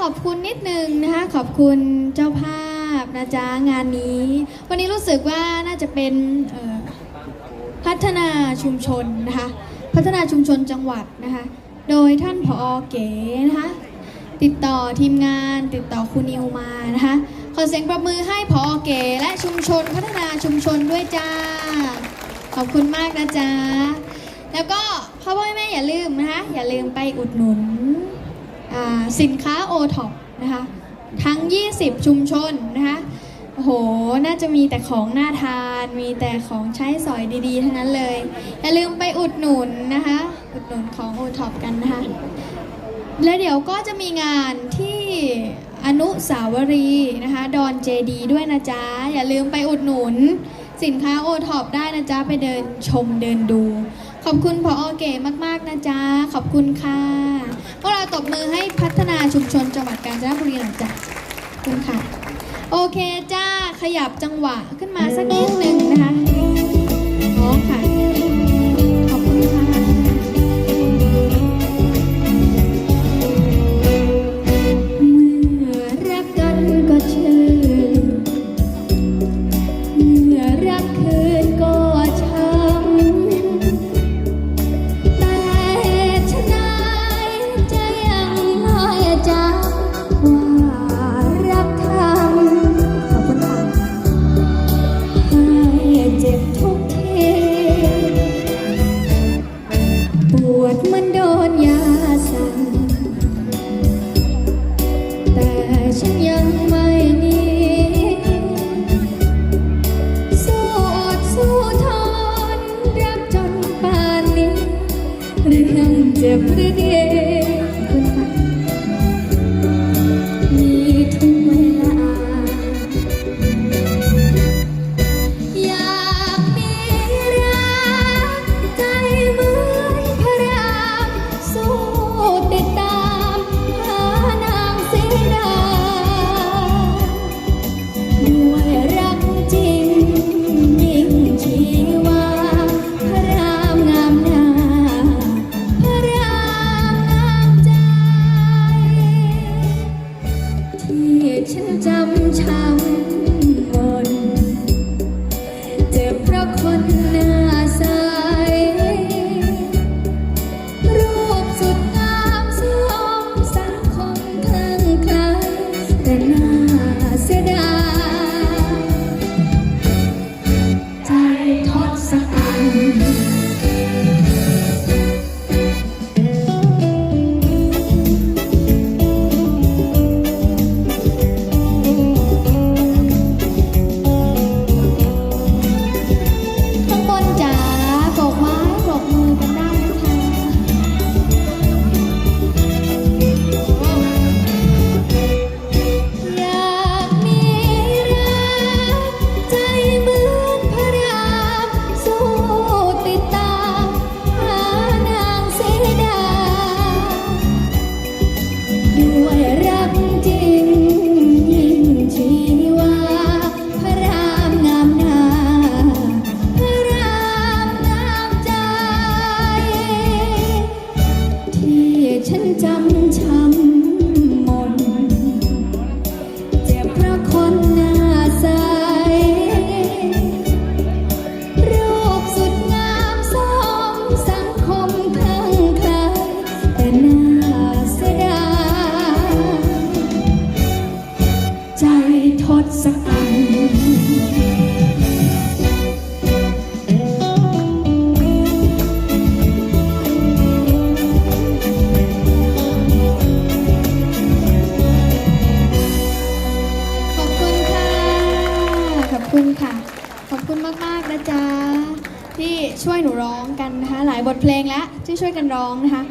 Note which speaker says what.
Speaker 1: ขอบคุณนิดนึงนะคะขอบคุณเจ้าภาพนะจ๊ะงานนี้ วันนี้รู้สึกว่าน่าจะเป็นพัฒนาชุมชนนะคะพัฒนาชุมชนจังหวัดนะคะโดยท่านผอเก๋นะคะติดต่อทีมงานติดต่อครูนิวมานะคะขอเสียงประมือให้ผอเก๋และชุมชนพัฒนาชุมชนด้วยจ้า ขอบคุณมากนะจ๊ะแล้วก็พ่อพ่อแม่อย่าลืมนะคะอย่าลืมไปอุดหนุน สินค้าโอท็อปนะคะทั้ง 20 ชุมชนนะคะโอ้โห น่าจะมีแต่ของน่าทาน มีแต่ของใช้สอยดีๆทั้งนั้นเลย อย่าลืมไปอุดหนุนนะคะ อุดหนุนของโอท็อปกันนะคะ และเดี๋ยวก็จะมีงานที่อนุสาวรีย์นะคะ ดอนเจดีด้วยนะจ๊ะ อย่าลืมไปอุดหนุน สินค้าโอท็อปได้นะจ๊ะ ไปเดินชมเดินดู ขอบคุณพออเก๋มากๆนะจ๊ะ ขอบคุณค่ะพวกเราตบมือให้พัฒนาชุมชนจังหวัดกาญจนบุรีหน่อยจ้ะขอบคุณค่ะ โอเคจ้าขยับจังหวะขึ้นมาสักนิดนึงนะคะ ปว ช้ำม ใจทศกัณฐ์ขอบคุณค่ะ ขอบคุณค่ะ ขอบคุณมาก ๆ นะจ๊ะ ที่ช่วยหนูร้องกันนะคะ หลายบทเพลงแล้วที่ช่วยกันร้องนะคะ